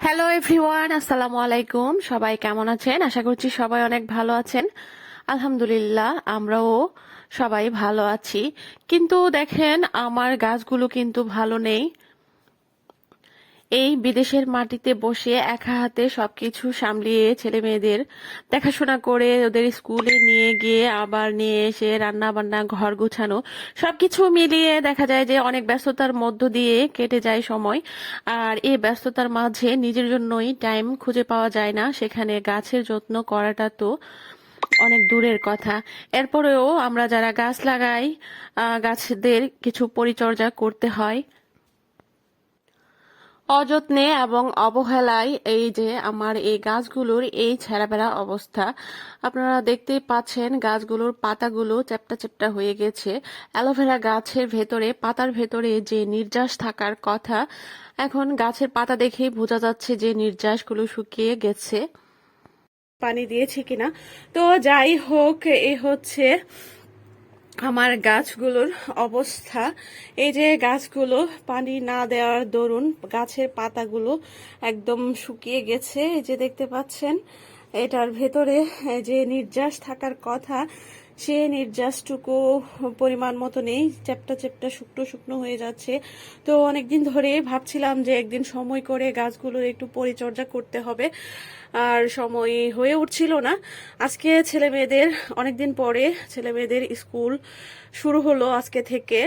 Hello everyone আসসালামু আলাইকুম সবাই কেমন আছেন? আশা করছি সবাই অনেক ভালো আছেন। আলহামদুলিল্লাহ, আমরাও সবাই ভালো আছি। কিন্তু দেখেন, আমার গাছগুলো কিন্তু ভালো নেই। এই বিদেশের মাটিতে বসে একা হাতে সবকিছু সামলিয়ে ছেলে মেয়েদের দেখাশোনা করে ওদের স্কুলে নিয়ে গিয়ে আবার নিয়ে এসে রান্না বান্না ঘর গোছানো, সবকিছু মিলিয়ে দেখা যায় যে অনেক ব্যস্ততার মধ্য দিয়ে কেটে যায় সময়। আর এই ব্যস্ততার মাঝে নিজের জন্যই টাইম খুঁজে পাওয়া যায় না। সেখানে গাছের যত্ন করাটা তো অনেক দূরের কথা। এরপরেও আমরা যারা গাছ লাগাই গাছদের কিছু পরিচর্যা করতে হয়। অযত্নে এবং অবহেলায় এই যে আমার এই গাছগুলোর এই ছেঁড়াবেড়া অবস্থা। আপনারা দেখতেই পাচ্ছেন গাছগুলোর পাতাগুলো চ্যাপ্টা চ্যাপ্টা হয়ে গেছে। অ্যালোভেরা গাছের ভেতরে, পাতার ভেতরে যে নির্যাস থাকার কথা, এখন গাছের পাতা দেখেই বোঝা যাচ্ছে যে নির্যাসগুলো শুকিয়ে গেছে। পানি দিয়েছি কিনা? তো যাই হোক, এ হচ্ছে আমার গাছগুলোর অবস্থা। এই যে গাছগুলো পানি না দেওয়ার দরুন গাছের পাতাগুলো একদম শুকিয়ে গেছে। এই যে দেখতে পাচ্ছেন, এটার ভেতরে যে নির্যাস থাকার কথা সে নির্যাসটুকু পরিমাণ মতো নেই, চ্যাপটা চ্যাপটা শুকনো শুকনো হয়ে যাচ্ছে। তো অনেকদিন ধরে ভাবছিলাম যে একদিন সময় করে গাছগুলোর একটু পরিচর্যা করতে হবে, আর সময় হয়ে উঠছিল না। আজকে ছেলে মেয়েদের অনেকদিন পরে ছেলে মেয়েদের স্কুল শুরু হলো আজকে থেকে।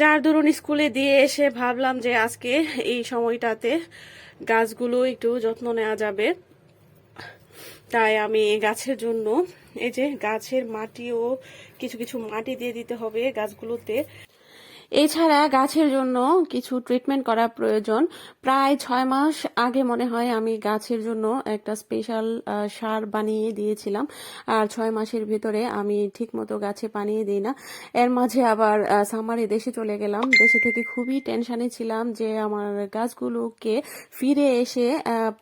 যার দরুন স্কুলে দিয়ে এসে ভাবলাম যে আজকে এই সময়টাতে গাছগুলো একটু যত্ন নেওয়া যাবে। তাই আমি গাছের জন্য, এই যে গাছের মাটিও কিছু কিছু মাটি দিয়ে দিতে হবে গাছগুলোতে। এছাড়া গাছের জন্য কিছু ট্রিটমেন্ট করা প্রয়োজন। প্রায় ছয় মাস আগে মনে হয় আমি গাছের জন্য একটা স্পেশাল সার বানিয়ে দিয়েছিলাম। আর ছয় মাসের ভিতরে আমি ঠিকমতো গাছে পানিয়ে দিই না। এর মাঝে আবার সামারে দেশে চলে গেলাম। দেশে থেকে খুবই টেনশনে ছিলাম যে আমার গাছগুলোকে ফিরে এসে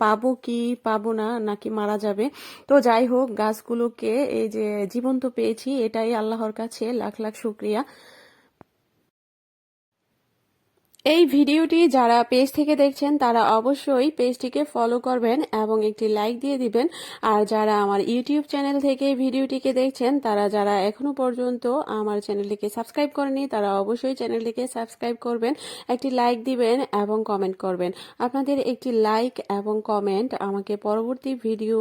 পাবো কি পাবো না, নাকি মারা যাবে। তো যাই হোক, গাছগুলোকে এই যে জীবন্ত পেয়েছি, এটাই আল্লাহর কাছে লাখ লাখ শুক্রিয়া। এই ভিডিওটি যারা পেজ থেকে দেখছেন, তারা অবশ্যই পেজটিকে ফলো করবেন এবং একটি লাইক দিয়ে দিবেন। আর যারা আমার ইউটিউব চ্যানেল থেকে ভিডিওটিকে দেখছেন, তারা যারা এখনও পর্যন্ত আমার চ্যানেলটিকে সাবস্ক্রাইব করেনি, তারা অবশ্যই চ্যানেলটিকে সাবস্ক্রাইব করবেন, একটি লাইক দিবেন এবং কমেন্ট করবেন। আপনাদের একটি লাইক এবং কমেন্ট আমাকে পরবর্তী ভিডিও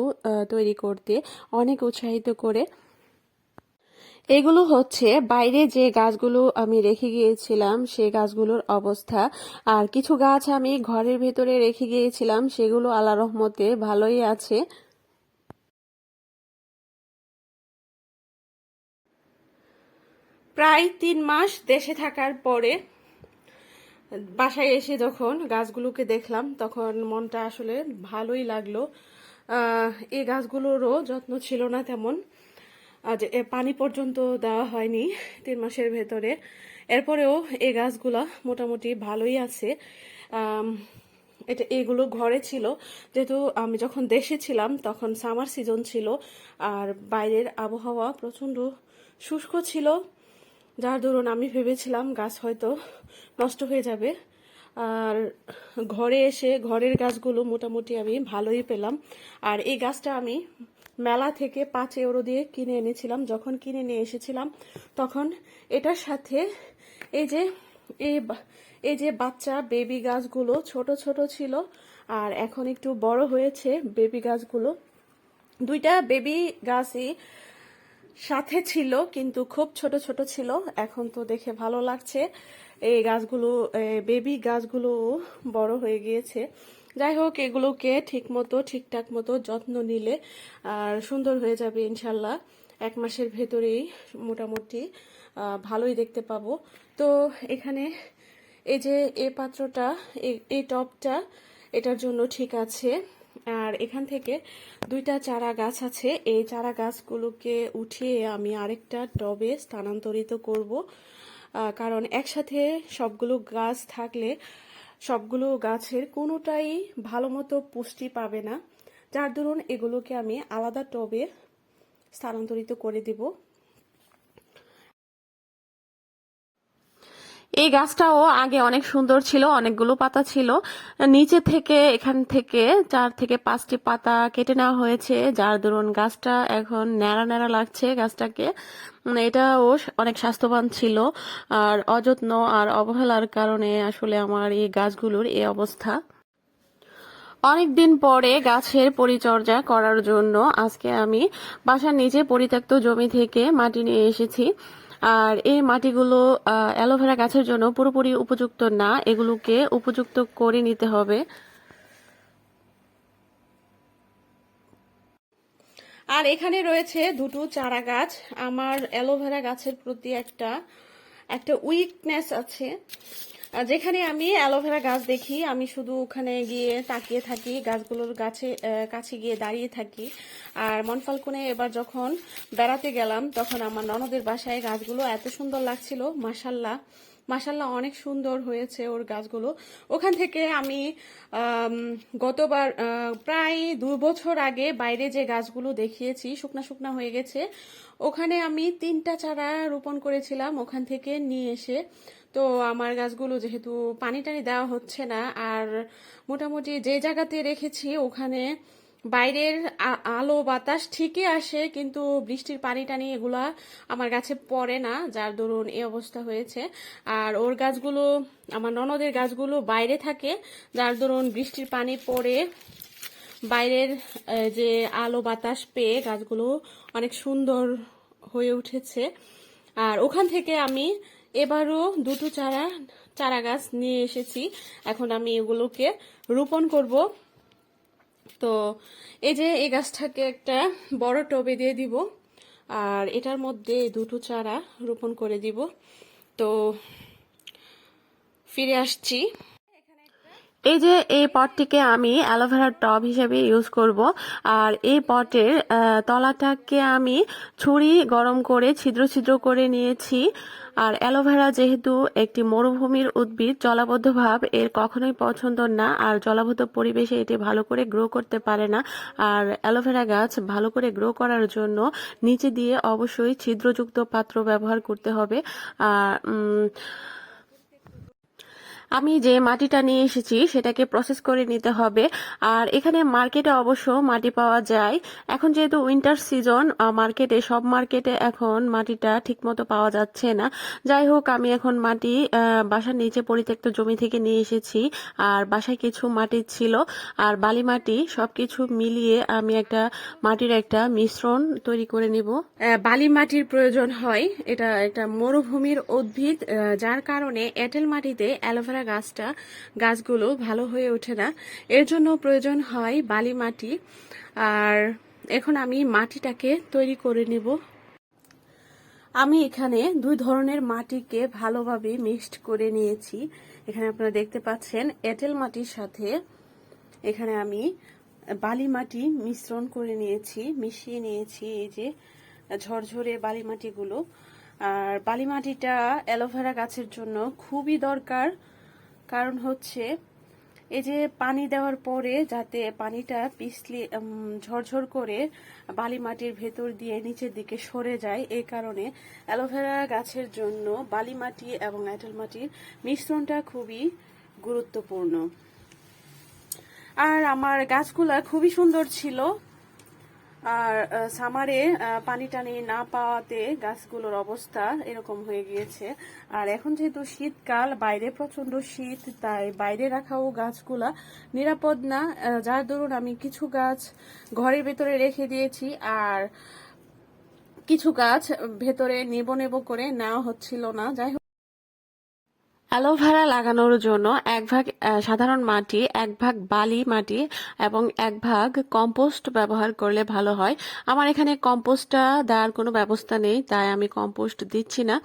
তৈরি করতে অনেক উৎসাহিত করে এগুলো হচ্ছে বাইরে যে গাছগুলো আমি রেখে গিয়েছিলাম, সে গাছগুলোর অবস্থা। আর কিছু গাছ আমি ঘরের ভেতরে রেখে গিয়েছিলাম, সেগুলো আল্লাহ রহমতে ভালোই আছে। প্রায় তিন মাস দেশে থাকার পরে বাসায় এসে যখন গাছগুলোকে দেখলাম, তখন মনটা আসলে ভালোই লাগল। এই গাছগুলোরও যত্ন ছিল না তেমন। আজ পানি পর্যন্ত দেওয়া হয়নি তিন মাসের ভেতরে। এরপরেও এই গাছগুলা মোটামুটি ভালোই আছে। এটা এগুলো ঘরে ছিল। যেহেতু আমি যখন দেশে ছিলাম, তখন সামার সিজন ছিল আর বাইরের আবহাওয়া প্রচণ্ড শুষ্ক ছিল। যার দরুন আমি ভেবেছিলাম গাছ হয়তো নষ্ট হয়ে যাবে। আর ঘরে এসে ঘরের গাছগুলো মোটামুটি আমি ভালোই পেলাম। আর এই গাছটা আমি মেলা থেকে পাঁচ ইউরো দিয়ে কিনে এনেছিলাম। যখন কিনে নিয়ে এসেছিলাম, তখন এটার সাথে এই যে, এই এই যে বাচ্চা বেবি গাছগুলো ছোট ছোট ছিল, আর এখন একটু বড় হয়েছে বেবি গাছগুলো। দুইটা বেবি গাছই সাথে ছিল, কিন্তু খুব ছোট ছোট ছিল। এখন তো দেখে ভালো লাগছে। এই গাছগুলো বেবি গাছগুলো বড় হয়ে গিয়েছে। যাই হোক এগুলোকে ঠিক মতো ঠিকঠাক মতো যত্ন নিলে আর সুন্দর হয়ে যাবে ইনশাল্লাহ এক মাসের ভেতরেই মোটামুটি ভালোই দেখতে পাবো। তো এখানে এই যে এ পাত্রটা এই- টবটা এটার জন্য ঠিক আছে। আর এখান থেকে দুইটা চারা গাছ আছে। এই চারা গাছগুলোকে উঠিয়ে আমি আরেকটা টবে স্থানান্তরিত করব। কারণ একসাথে সবগুলো গাছ থাকলে সবগুলো গাছের কোনোটাই ভালো মতো পুষ্টি পাবে না। যার দরুন এগুলোকে আমি আলাদা টবে স্থানান্তরিত করে দিব। এই গাছটাও আগে অনেক সুন্দর ছিল, অনেকগুলো পাতা ছিল। নিচে থেকে, এখান থেকে চার থেকে পাঁচটি পাতা কেটে নেওয়া হয়েছে, যার দরুন গাছটা এখন ন্যাড়া ন্যাড়া লাগছে গাছটাকে। এটাও অনেক স্বাস্থ্যবান ছিল। আর অযত্ন আর অবহেলার কারণে আসলে আমার এই গাছগুলোর এই অবস্থা। অনেকদিন পরে গাছের পরিচর্যা করার জন্য আজকে আমি বাসার নিচে পরিত্যক্ত জমি থেকে মাটি নিয়ে এসেছি। আর এই মাটিগুলো অ্যালোভেরা গাছের জন্য পুরোপুরি উপযুক্ত না, এগুলোকে উপযুক্ত করে নিতে হবে। আর এখানে রয়েছে দুটো চারা গাছ। আমার অ্যালোভেরা গাছের প্রতি একটা একটা উইকনেস আছে। যেখানে আমি অ্যালোভেরা গাছ দেখি, আমি শুধু ওখানে গিয়ে তাকিয়ে থাকি, গাছগুলোর গাছে কাছে গিয়ে দাঁড়িয়ে থাকি। আর মনফালকুনে এবার যখন বেড়াতে গেলাম, তখন আমার ননদের বাসায় গাছগুলো এত সুন্দর লাগছিল মাসাল্লাহ মাসাল্লাহ অনেক সুন্দর হয়েছে ওর গাছগুলো। ওখান থেকে আমি গতবার প্রায় দু বছর আগে বাইরে যে গাছগুলো দেখিয়েছি, শুকনা শুকনা হয়ে গেছে, ওখানে আমি তিনটা চারা রোপণ করেছিলাম ওখান থেকে নিয়ে এসে। তো আমার গাছগুলো যেহেতু পানি টানি দেওয়া হচ্ছে না, আর মোটামুটি যে জায়গাতে রেখেছি ওখানে বাইরের আলো বাতাস ঠিকই আসে, কিন্তু বৃষ্টির পানি টানি এগুলা আমার গাছে পড়ে না, যার দরুন এই অবস্থা হয়েছে। আর ওর গাছগুলো, আমার ননদের গাছগুলো বাইরে থাকে, যার দরুন বৃষ্টির পানি পড়ে। বাইরের যে আলো বাতাস পেয়ে গাছগুলো অনেক সুন্দর হয়ে উঠেছে। আর ওখান থেকে আমি এবারও দুটো চারা চারা গাছ নিয়ে এসেছি। এখন আমি এগুলোকে রোপণ করব। তো এই যে এই গাছটাকে একটা বড় টবে দিয়ে দিব, আর এটার মধ্যে দুটো চারা রোপণ করে দিব। তো ফিরে আসছি। এই যে এই পটটিকে আমি অ্যালোভেরার টব হিসেবে ইউজ করব। আর এই পটের তলাটাকে আমি ছুরি গরম করে ছিদ্র ছিদ্র করে নিয়েছি। আর অ্যালোভেরা যেহেতু একটি মরুভূমির উদ্ভিদ, জলাবদ্ধ ভাব এর কখনোই পছন্দ না। আর জলাবদ্ধ পরিবেশে এটি ভালো করে গ্রো করতে পারে না। আর অ্যালোভেরা গাছ ভালো করে গ্রো করার জন্য নিচে দিয়ে অবশ্যই ছিদ্রযুক্ত পাত্র ব্যবহার করতে হবে। আর আমি যে মাটিটা নিয়ে এসেছি সেটাকে প্রসেস করে নিতে হবে। আর এখানে মার্কেটে অবশ্য মাটি পাওয়া যায়। এখন যেহেতু উইন্টার সিজন মার্কেটে সব মার্কেটে এখন মাটিটা ঠিকমতো পাওয়া যাচ্ছে না। যাই হোক, আমি এখন মাটি বাসার নিচে পরিত্যক্ত জমি থেকে নিয়ে এসেছি। আর বাসায় কিছু মাটি ছিল। আর বালি মাটি সবকিছু মিলিয়ে আমি একটা মাটির একটা মিশ্রণ তৈরি করে নিব। বালি মাটির প্রয়োজন হয়। এটা একটা মরুভূমির উদ্ভিদ যার কারণে এঁটেল মাটিতে অ্যালোভেরা গাছটা, গাছগুলো ভালো হয়ে ওঠে না। এর জন্য প্রয়োজন হয় বালি মাটি। আর এখন আমি মাটিটাকে তৈরি করে নিব। আমি এখানে দুই ধরনের মাটিকে ভালোভাবে মিক্সড করে নিয়েছি। এখানে আপনারা দেখতে পাচ্ছেন এঁটেল মাটির সাথে এখানে আমি বালি মাটি মিশ্রণ করে নিয়েছি, মিশিয়ে নিয়েছি এই যে ঝরঝরে বালি মাটিগুলো। আর বালি মাটিটা অ্যালোভেরা গাছের জন্য খুবই দরকার। কারণ হচ্ছে, এই যে পানি দেওয়ার পরে যাতে পানিটা পিছলি ঝরঝর করে বালি মাটির ভেতর দিয়ে নিচের দিকে সরে যায় এই কারণে অ্যালোভেরা গাছের জন্য বালি মাটি এবং এঁটেল মাটির মিশ্রণটা খুবই গুরুত্বপূর্ণ। আর আমার গাছগুলা খুবই সুন্দর ছিল। আর সামারে পানি টানি না পাওয়াতে গাছগুলোর অবস্থা এরকম হয়ে গিয়েছে। আর এখন যেহেতু শীতকাল, বাইরে প্রচণ্ড শীত, তাই বাইরে রাখাও গাছগুলা নিরাপদ না। যার দরুন আমি কিছু গাছ ঘরের ভেতরে রেখে দিয়েছি আর কিছু গাছ ভেতরে নেব নেব করে নেওয়া হচ্ছিল না। যাই অ্যালোভেরা লাগানোর জন্য এক ভাগ সাধারণ মাটি, এক ভাগ বালি মাটি এবং এক ভাগ কম্পোস্ট ব্যবহার করলে ভালো হয়। আমার এখানে কম্পোস্টটা দেওয়ার কোনো ব্যবস্থা নেই, তাই আমি কম্পোস্ট দিচ্ছি না।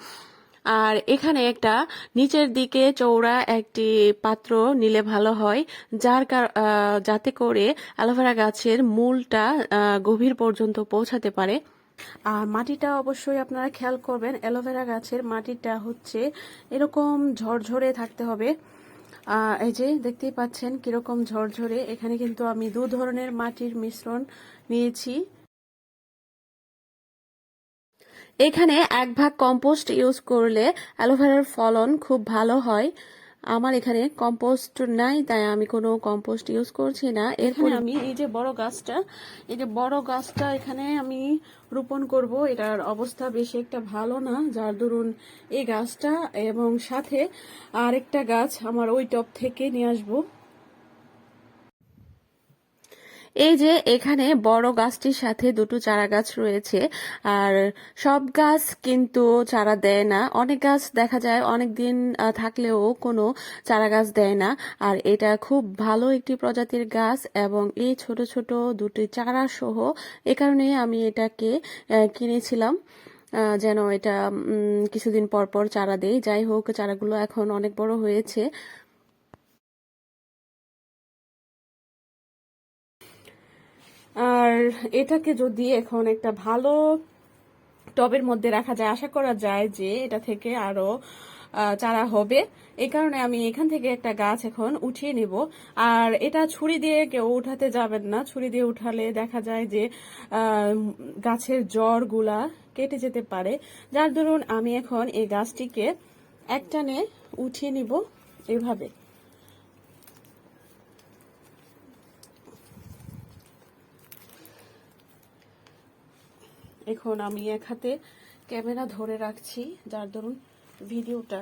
আর এখানে একটা নিচের দিকে চৌড়া একটি পাত্র নিলে ভালো হয়, যার যাতে করে অ্যালোভেরা গাছের মূলটা গভীর পর্যন্ত পৌঁছাতে পারে। আর মাটিটা অবশ্যই আপনারা খেয়াল করবেন, অ্যালোভেরা গাছের মাটিটা হচ্ছে এরকম ঝরঝরে থাকতে হবে। এই যে দেখতেই পাচ্ছেন কীরকম ঝরঝরে। এখানে কিন্তু আমি দু ধরনের মাটির মিশ্রণ নিয়েছি। এখানে এক ভাগ কম্পোস্ট ইউজ করলে অ্যালোভেরার ফলন খুব ভালো হয়। আমার এখানে কম্পোস্ট নাই তাই আমি কোনো কম্পোস্ট ইউজ করছি না। এরপর এখানে আমি এই যে বড় গাছটা এই যে বড় গাছটা এখানে আমি রোপণ করব। এটার অবস্থা বেশি একটা ভালো না যার দরুন এই গাছটা এবং সাথে আরেকটা গাছ আমার ওই টপ থেকে নিয়ে আসব। এই যে এখানে বড় গাছটির সাথে দুটো চারা গাছ রয়েছে, আর সব গাছ কিন্তু চারা দেয় না। অনেক গাছ দেখা যায় অনেক দিন থাকলেও কোনো চারা গাছ দেয় না। আর এটা খুব ভালো একটি প্রজাতির গাছ এবং এই ছোট ছোট দুটি চারা সহ এ কারণে আমি এটাকে কিনেছিলাম। যেন এটা কিছুদিন পর পর চারা দেয় যাই হোক, চারাগুলো এখন অনেক বড় হয়েছে। আর এটাকে যদি এখন একটা ভালো টবের মধ্যে রাখা যায়, আশা করা যায় যে এটা থেকে আরও চারা হবে। এই কারণে আমি এখান থেকে একটা গাছ এখন উঠিয়ে নিব। আর এটা ছুরি দিয়ে কেউ উঠাতে যাবেন না। ছুরি দিয়ে উঠালে দেখা যায় যে গাছের জড়গুলা কেটে যেতে পারে। যার দরুন আমি এখন এই গাছটিকে একটানে উঠিয়ে নিব এভাবে। এখন আমি এক হাতে ক্যামেরা ধরে রাখছি, যার দরুন ভিডিওটা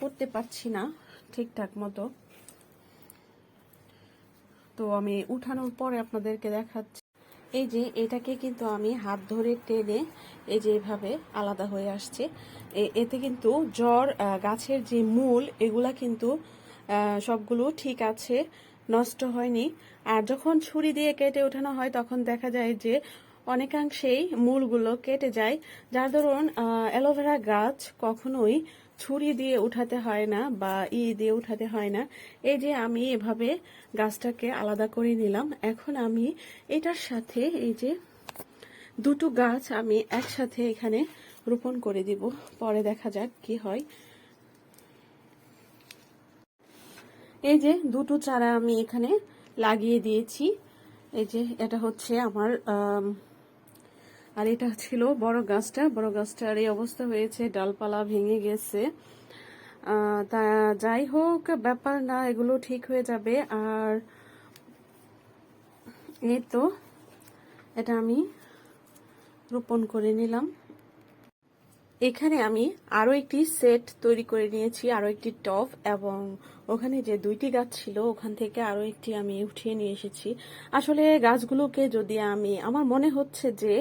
করতে পারছি না ঠিকঠাক মতো। তো আমি উঠানোর পরে আপনাদেরকে দেখাচ্ছি। এই যে, এটাকে কিন্তু আমি হাত ধরে টেনে এই যে এভাবে আলাদা হয়ে আসছে। এতে কিন্তু জ্বর গাছের যে মূল, এগুলা কিন্তু সবগুলো ঠিক আছে। নষ্ট হয়নি। আর যখন ছুরি দিয়ে কেটে ওঠানো হয়, তখন দেখা যায় যে অনেকাংশেই মূলগুলো কেটে যায়। যার ধরুন অ্যালোভেরা গাছ কখনোই ছুরি দিয়ে উঠাতে হয় না বা ই দিয়ে উঠাতে হয় না। এই যে আমি এভাবে গাছটাকে আলাদা করে নিলাম, এখন আমি এটার সাথে এই যে দুটো গাছ আমি একসাথে এখানে রোপণ করে দিব। পরে দেখা যাক কি হয়। এই যে দুটো চারা আমি এখানে লাগিয়ে দিয়েছি। এই যে এটা হচ্ছে আমার আর এটা ছিল বড় গাছটা। বড় গাছটার এই অবস্থা হয়েছে, ডালপালা ভেঙে গেছে। তা যাই হোক, ব্যাপার না, এগুলো ঠিক হয়ে যাবে। আর এই তো, এটা আমি রোপণ করে নিলাম। এখানে আমি আরও একটি সেট তৈরি করে নিয়েছি, আরও একটি টব এবং ওখানে যে দুইটি গাছ ছিল, ওখান থেকে আরও একটি আমি উঠিয়ে নিয়ে এসেছি। আসলে গাছগুলোকে যদি আমি, আমার মনে হচ্ছে যে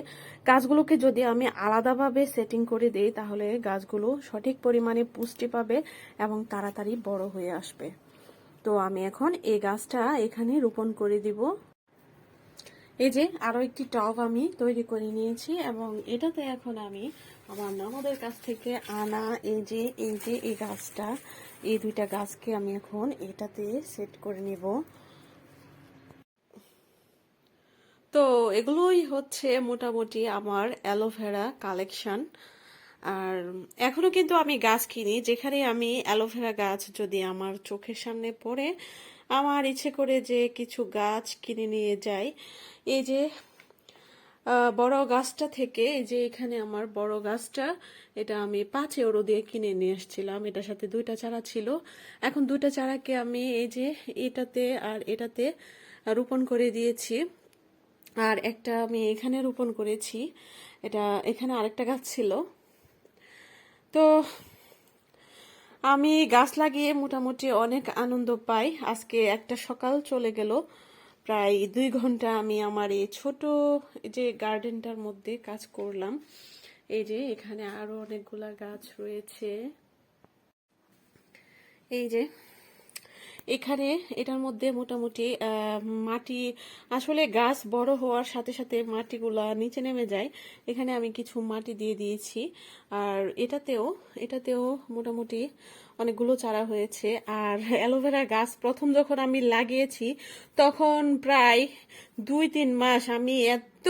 গাছগুলোকে যদি আমি আলাদাভাবে সেটিং করে দেই, তাহলে গাছগুলো সঠিক পরিমাণে পুষ্টি পাবে এবং তাড়াতাড়ি বড় হয়ে আসবে। তো আমি এখন এই গাছটা এখানে রোপণ করে দিব। এই যে আরও একটি টব আমি তৈরি করে নিয়েছি এবং এটাতে এখন আমি আমার ননদের কাছ থেকে আনা এই যে এই যে এই গাছটা এই দুইটা গাছকে আমি এখন এটাতে সেট করে নিব। তো এগুলোই হচ্ছে মোটামুটি আমার অ্যালোভেরা কালেকশন। আর এখনও কিন্তু আমি গাছ কিনি, যেখানে আমি অ্যালোভেরা গাছ যদি আমার চোখের সামনে পড়ে, আমার ইচ্ছে করে যে কিছু গাছ কিনে নিয়ে যাই। এই যে বড় গাছটা থেকে এই যে এখানে আমার বড় গাছটা, এটা আমি পাঁচ ইউরো দিয়ে কিনে নিয়ে এসেছিলাম। এটার সাথে দুইটা চারা ছিল। এখন দুইটা চারাকে আমি এই যে এটাতে আর এটাতে রোপণ করে দিয়েছি। আর একটা আমি এখানে রোপণ করেছি। এটা এখানে আরেকটা গাছ ছিল। তো আমি গাছ লাগিয়ে মোটামুটি অনেক আনন্দ পাই। আজকে একটা সকাল চলে গেল। প্রায় দুই ঘণ্টা আমি আমার এই ছোট যে গার্ডেনটার মধ্যে কাজ করলাম। এই যে এখানে আরও অনেকগুলা গাছ রয়েছে। এই যে এখানে এটার মধ্যে মোটামুটি মাটি, আসলে গাছ বড় হওয়ার সাথে সাথে মাটিগুলা নিচে নেমে যায়। এখানে আমি কিছু মাটি দিয়ে দিয়েছি। আর এটাতেও এটাতেও মোটামুটি অনেকগুলো চারা হয়েছে। আর অ্যালোভেরা গাছ প্রথম যখন আমি লাগিয়েছি, তখন প্রায় দুই তিন মাস আমি এত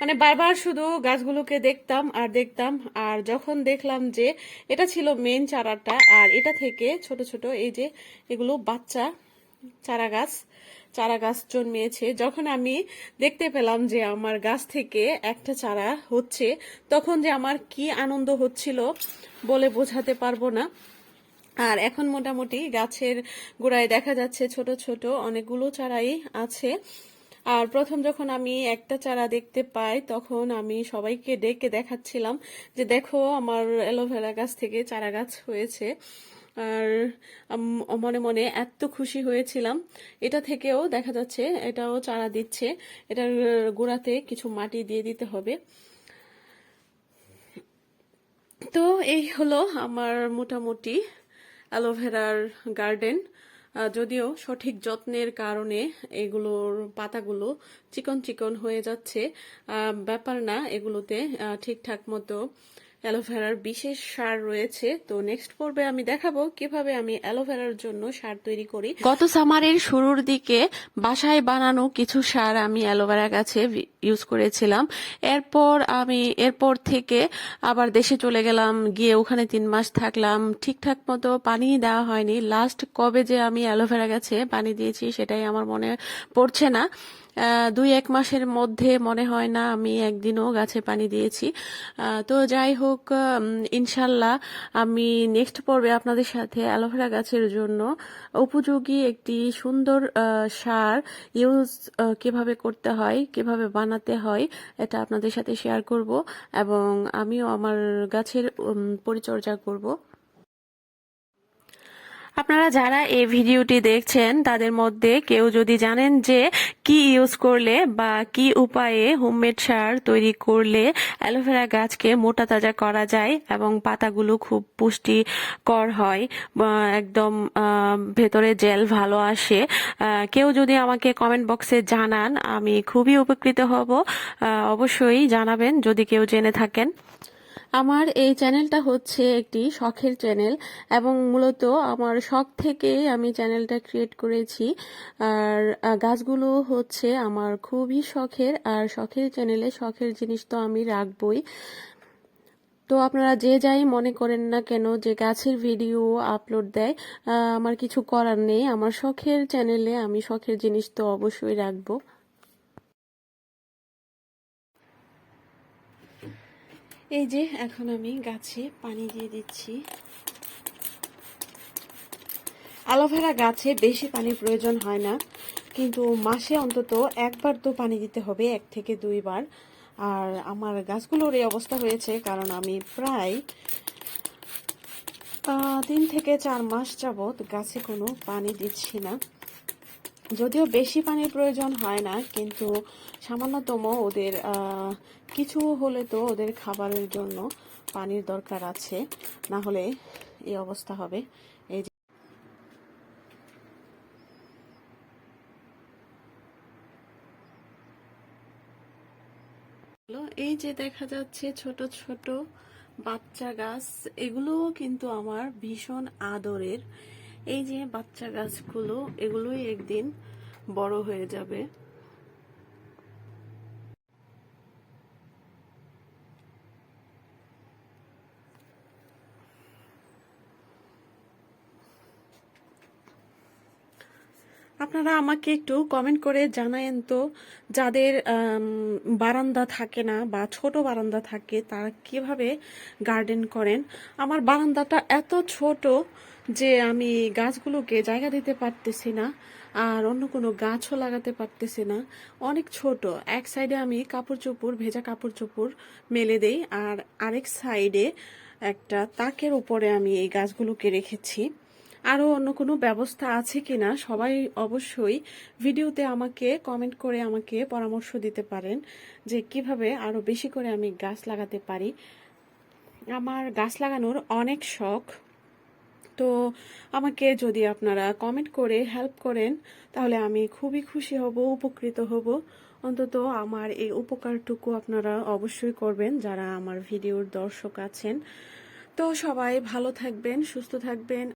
মানে বারবার শুধু গাছগুলোকে দেখতাম আর দেখতাম। আর যখন দেখলাম যে এটা ছিল মেন চারাটা, আর এটা থেকে ছোট ছোট এই যে এগুলো বাচ্চা চারা গাছ চারা গাছ জন্মিয়েছে। যখন আমি দেখতে পেলাম যে আমার গাছ থেকে একটা চারা হচ্ছে, তখন যে আমার কি আনন্দ হচ্ছিল বলে বোঝাতে পারব না। আর এখন মোটামুটি গাছের গোড়ায় দেখা যাচ্ছে ছোট ছোট অনেকগুলো চারাই আছে। আর প্রথম যখন আমি একটা চারা দেখতে পাই, তখন আমি সবাইকে ডেকে দেখাচ্ছিলাম যে দেখো আমার অ্যালোভেরা গাছ থেকে চারা গাছ হয়েছে। আর মনে মনে এত খুশি হয়েছিলাম। এটা থেকেও দেখা যাচ্ছে এটাও চারা দিচ্ছে। এটার গোড়াতে কিছু মাটি দিয়ে দিতে হবে। তো এই হলো আমার মোটামুটি অ্যালোভেরার গার্ডেন। যদিও সঠিক যত্নের কারণে এগুলোর পাতাগুলো চিকন চিকন হয়ে যাচ্ছে। ব্যাপার না, এগুলোতে ঠিকঠাক মতো অ্যালোভেরার বিশেষ সার রয়েছে। তো নেক্সট পর্বে আমি দেখাবো কীভাবে আমি অ্যালোভেরার জন্য সার তৈরি করি। গত সামারের শুরুর দিকে বাসায় বানানো কিছু সার আমি অ্যালোভেরা গাছে ইউজ করেছিলাম। এরপর আমি, এরপর থেকে আবার দেশে চলে গেলাম, গিয়ে ওখানে তিন মাস থাকলাম। ঠিকঠাক মতো পানি দেওয়া হয়নি। লাস্ট কবে যে আমি অ্যালোভেরা গাছে পানি দিয়েছি সেটাই আমার মনে পড়ছে না। দুই এক মাসের মধ্যে মনে হয় না আমি একদিনও গাছে পানি দিয়েছি। তো যাই হোক ইনশাল্লাহ আমি নেক্সট পর্বে আপনাদের সাথে অ্যালোভেরা গাছের জন্য উপযোগী একটি সুন্দর সার ইউজ কীভাবে করতে হয়, কীভাবে বানাতে হয়, এটা আপনাদের সাথে শেয়ার করব এবং আমিও আমার গাছের পরিচর্যা করব। আপনারা যারা এই ভিডিওটি দেখছেন, তাদের মধ্যে কেউ যদি জানেন যে কি ইউজ করলে বা কি উপায়ে হোমমেড সার তৈরি করলে অ্যালোভেরা গাছকে মোটা তাজা করা যায় এবং পাতাগুলো খুব পুষ্টিকর হয় একদম ভেতরে জেল ভালো আসে কেউ যদি আমাকে কমেন্ট বক্সে জানান, আমি খুবই উপকৃত হব। অবশ্যই জানাবেন, যদি কেউ জেনে থাকেন। আমার এই চ্যানেলটা হচ্ছে একটি শখের চ্যানেল এবং মূলত আমার শখ থেকেই আমি চ্যানেলটা ক্রিয়েট করেছি। আর গাছগুলো হচ্ছে আমার খুবই শখের আর শখের চ্যানেলে শখের জিনিস তো আমি রাখবই। তো আপনারা যে যাই মনে করেন না কেন যে গাছের ভিডিও আপলোড দেয় আমার কিছু করার নেই। আমার শখের চ্যানেলে আমি শখের জিনিস তো অবশ্যই রাখব। এই যে, এখন আমি গাছে পানি দিয়ে দিচ্ছি। অ্যালোভেরা গাছে বেশি পানির প্রয়োজন হয় না, কিন্তু মাসে অন্তত একবার তো পানি দিতে হবে, এক থেকে দুইবার। আর আমার গাছগুলোর এই অবস্থা হয়েছে, কারণ আমি প্রায় তিন থেকে চার মাস যাবৎ গাছে কোনো পানি দিচ্ছি না। যদিও বেশি পানির প্রয়োজন হয় না, কিন্তু সামান্যতম ওদের কিছু হলে তো ওদের খাবারের জন্য পানির দরকার আছে। না হলে এই অবস্থা হবে। এই যে দেখা যাচ্ছে ছোট ছোট বাচ্চা গাছ, এগুলোও কিন্তু আমার ভীষণ আদরের। এই যে বাচ্চা গাছগুলো, এগুলোই একদিন বড় হয়ে যাবে। আপনারা আমাকে একটু কমেন্ট করে জানায়েন তো, যাদের বারান্দা থাকে না বা ছোট বারান্দা থাকে, তারা কীভাবে গার্ডেন করেন? আমার বারান্দাটা এত ছোট যে আমি গাছগুলোকে জায়গা দিতে পারতেছি না, আর অন্য কোনো গাছও লাগাতে পারতেছি না। অনেক ছোট, এক সাইডে আমি কাপড় চোপড় ভেজা কাপড় চোপড় মেলে দেই, আর আরেক সাইডে একটা তাকের উপরে আমি এই গাছগুলোকে রেখেছি। আরও অন্য কোনো ব্যবস্থা আছে কিনা সবাই অবশ্যই ভিডিওতে আমাকে কমেন্ট করে আমাকে পরামর্শ দিতে পারেন যে কীভাবে আরও বেশি করে আমি গাছ লাগাতে পারি। আমার গাছ লাগানোর অনেক শখ। তো আমাকে যদি আপনারা কমেন্ট করে হেল্প করেন, তাহলে আমি খুবই খুশি হব, উপকৃত হব। অন্তত আমার এই উপকারটুকু আপনারা অবশ্যই করবেন, যারা আমার ভিডিওর দর্শক আছেন। তো সবাই ভালো থাকবেন, সুস্থ থাকবেন।